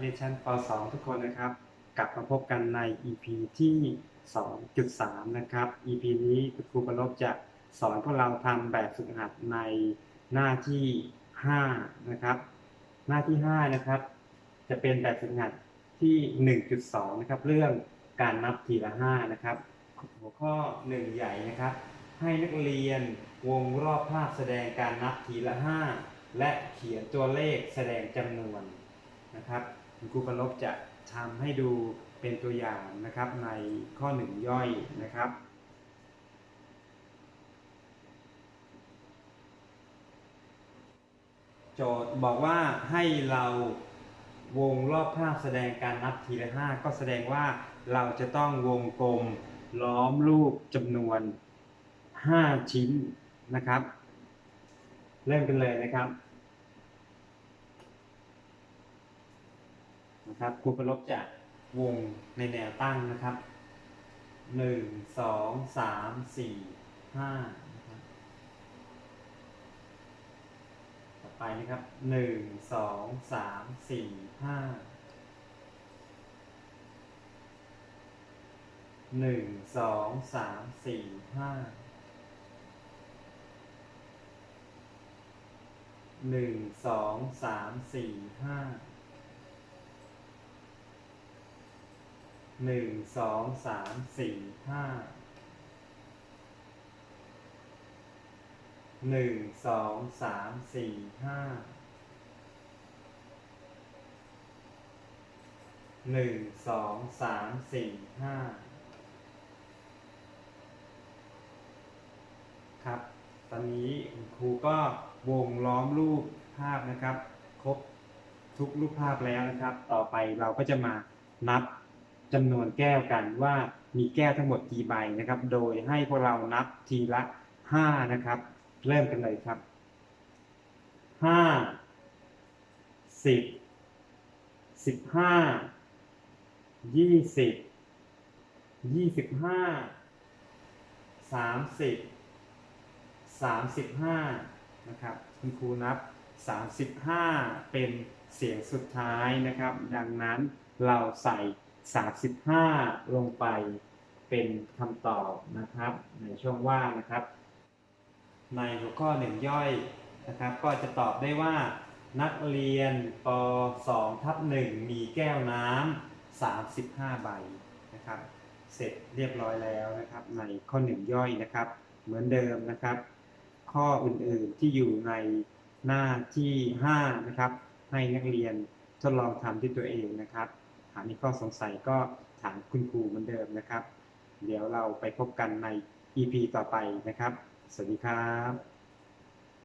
ในชั้นป 2 ทุกคนนะครับ กลับมาพบกันใน EP ที่ 2.3 นะครับ EP นี้คุณครูประลบจะสอนพวกเราทำแบบฝึกหัดในหน้าที่ 5 นะครับ หน้าที่ 5 นะครับ จะเป็นแบบฝึกหัดที่ 1.2 นะครับ เรื่องการนับทีละ 5 นะครับ หัวข้อ 1 ใหญ่นะครับ ให้นักเรียนวงรอบภาพแสดงการนับทีละ 5และเขียนตัวเลขแสดงจำนวนนะครับ คุณครูประลบจะทำให้ดูเป็นตัวอย่างนะครับในข้อ1ย่อยนะครับ โจทย์บอกว่าให้เราวงรอบภาพแสดงการนับทีละห้าก็แสดงว่าเราจะต้องวงกลมล้อมรูปจำนวน 5 ชิ้นนะครับ เริ่มกันเลยนะครับ นะครับครูประลบจะวงในแนวตั้งนะครับ1 2 3 4 5นะครับต่อไปนะครับหนึ่งสองสามสี่ห้าหนึ่งสองสามสี่ห้าหนึ่งสองสามสี่ห้า หนึ่งสองสามสี่ห้าหนึ่งสองสามสี่ห้าหนึ่งสองสามสี่ห้าครับ ตอนนี้ครูก็วงล้อมรูปภาพนะครับ ครบทุกรูปภาพแล้วนะครับ ต่อไปเราก็จะมานับ จำนวนแก้วกันว่ามีแก้วทั้งหมดกี่ใบนะครับ โดยให้พวกเรานับทีละห้านะครับ เริ่มกันเลยครับห้าสิบสิบห้ายี่สิบยี่สิบห้าสามสิบสามสิบห้านะครับ คุณครูนับสามสิบห้าเป็นเสียงสุดท้ายนะครับ ดังนั้นเราใส่ สามสิบห้าลงไปเป็นคำตอบนะครับ ในช่องว่างนะครับ ในหัวข้อหนึ่งย่อยนะครับ ก็จะตอบได้ว่า นักเรียนป .2 ทับ1มีแก้วน้ำ35 ใบนะครับ เสร็จเรียบร้อยแล้วนะครับ ในข้อหนึ่งย่อยนะครับ เหมือนเดิมนะครับ ข้ออื่นๆที่อยู่ในหน้าที่ 5 นะครับ ให้นักเรียนทดลองทำด้วยตัวเองนะครับ หากมีข้อสงสัยก็ถามคุณครูเหมือนเดิมนะครับ เดี๋ยวเราไปพบกันใน EP ต่อไปนะครับ สวัสดีครับ